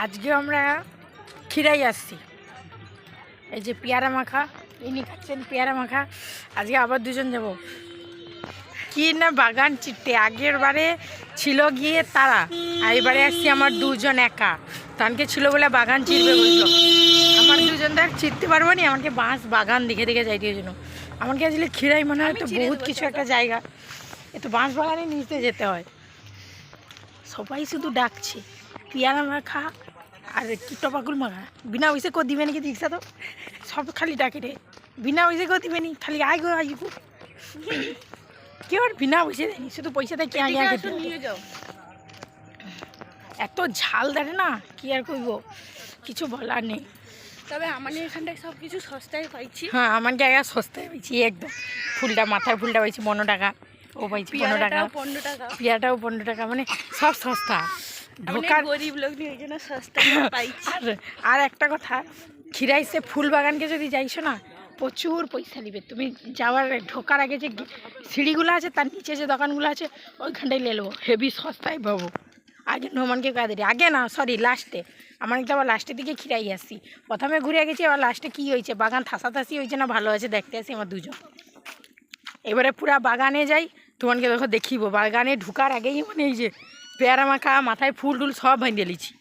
আজকে আমরা খিরাই আসছি। এই যে পেয়ারা মাখা ইনি খাচ্ছেন পেয়ারা মাখা। আজকে আবার দুজন যাব। কি না বাগান চিটতে আগের বারে ছিল গিয়ে তারা আর এবারে আসছি আমার দুজন একা। তানকে ছিল বলে বাগান চিরবে বলল। আমার দুজন দেখ চিরতে পারব না আমাকে বাঁশ বাগান দেখে দেখে যাইতে জন্য আমাকে আসলে খিরাই মনে হয় তো বহুত কিছু একটা জায়গা। এ তো বাঁশ বাগানে নিতে যেতে হয়। সবাই শুধু ডাকছে। পিয়ারা মাখা আর কি টপাকুল মাখা বিনা পয়সা করে দিবে নাকি দীক্ষা তো সব খালি ডাকে রে বিনা পয়সা করে দিবে নি? খালি আয় গো আই গো কেউ আর বিনা পয়সা দেয়নি শুধু পয়সা দেয় কে আগে যাও এত ঝাল দেয় না কি আর করব কিছু বলার নেই। তবে আমাদের এখানটায় সব কিছু সস্তায় পাইছি। হ্যাঁ আমার জায়গা সস্তায় পাইছি একদম। ফুলটা মাথার ফুলটা পাইছি পনেরো টাকা। ও পাইছি পনেরো টাকা। পনেরো টাকা। পিয়াটাও পনেরো টাকা মানে সব সস্তা। ঢোকার গরিব লোক নিয়ে জন্য সস্তায় পাইছি। আর আর একটা কথা খিরাইসে ফুল বাগানকে যদি যাইছো না প্রচুর পয়সা নিবে। তুমি যাওয়ার ঢোকার আগে যে সিঁড়িগুলো আছে তার নিচে যে দোকানগুলো আছে ওইখানটাই নিয়ে নেব। হেভি সস্তায় পাবো। আগে নোমানকে কাদের আগে না সরি লাস্টে আমার কিন্তু আবার লাস্টের দিকে খিরাই আসছি। প্রথমে ঘুরে গেছি আবার লাস্টে কী হয়েছে? বাগান থাসাথাসি হয়েছে না ভালো আছে দেখতে আসি আমার দুজন। এবারে পুরা বাগানে যাই তোমাকে দেখো দেখিব। বাগানে ঢুকার আগেই মানে এই যে পেয়ারা মাখা মাথায় ফুল টুল সব ভেঙে লিছি